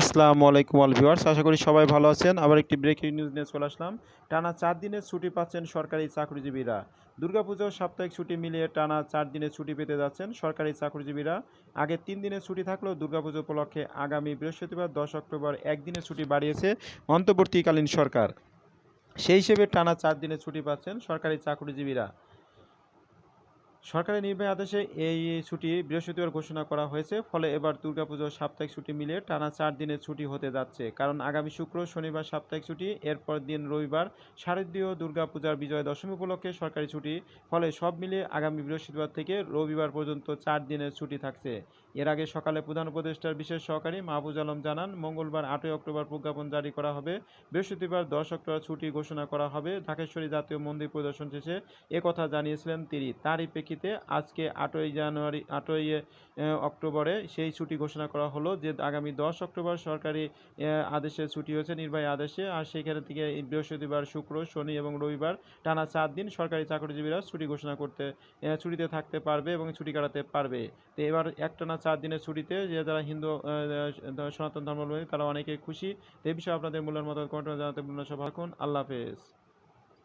আসসালামু আলাইকুম all viewers, আশা করি সবাই ভালো আছেন। আবার একটি ব্রেকিং নিউজ নিয়ে চলে আসলাম। টানা চার দিনের ছুটি পাচ্ছেন সরকারি চাকরিজীবীরা। দুর্গাপুজোর সাপ্তাহিক ছুটি মিলিয়ে টানা চার দিনের ছুটি পেতে যাচ্ছেন সরকারি চাকরিজীবীরা। আগে তিন দিনের ছুটি থাকলেও দুর্গাপুজো উপলক্ষে আগামী বৃহস্পতিবার, দশ অক্টোবর একদিনের ছুটি বাড়িয়েছে অন্তর্বর্তীকালীন সরকার। সেই হিসেবে টানা চার দিনের ছুটি পাচ্ছেন সরকারি চাকরিজীবীরা। সরকারি নির্বাহী আদেশে এই ছুটি বৃহস্পতিবার ঘোষণা করা হয়েছে, ফলে এবার দুর্গাপুজোর সাপ্তাহিক ছুটি মিলিয়ে টানা চার দিনের ছুটি হতে যাচ্ছে। কারণ আগামী শুক্র, শনিবার সাপ্তাহিক ছুটি, এরপর দিন রবিবার শারদীয় দুর্গাপূজার বিজয় দশমী উপলক্ষে সরকারি ছুটি, ফলে সব মিলিয়ে আগামী বৃহস্পতিবার থেকে রবিবার পর্যন্ত চার দিনের ছুটি থাকছে। এর আগে সকালে প্রধান উপদেষ্টার বিশেষ সহকারী মাহবুজ আলম জানান, মঙ্গলবার আটই অক্টোবর প্রজ্ঞাপন জারি করা হবে। বৃহস্পতিবার দশ অক্টোবর ছুটি ঘোষণা করা হবে। ঢাকেশ্বরী জাতীয় মন্দির পরিদর্শন শেষে একথা জানিয়েছিলেন তিনি। তারই প্রেক্ষিতে আজকে আটই জানুয়ারি, আটই অক্টোবরে সেই ছুটি ঘোষণা করা হলো যে আগামী দশ অক্টোবর সরকারি আদেশে ছুটি হয়েছে, নির্বাহী আদেশে। আর সেইখানে থেকে বৃহস্পতিবার, শুক্র, শনি এবং রবিবার টানা চার দিন সরকারি চাকরিজীবীরা ছুটি ঘোষণা করতে ছুটিতে থাকতে পারবে এবং ছুটি কাটাতে পারবে। তো এবার একটানা চার দিনের ছুটিতে যে যারা হিন্দু সনাতন ধর্মাবলম্বী, তারা অনেকে খুশি। এই বিষয়ে আপনাদের মূল্যের মতো কমেন্ট জানাতে ভুলবেন না। সব আল্লাহ হাফেজ।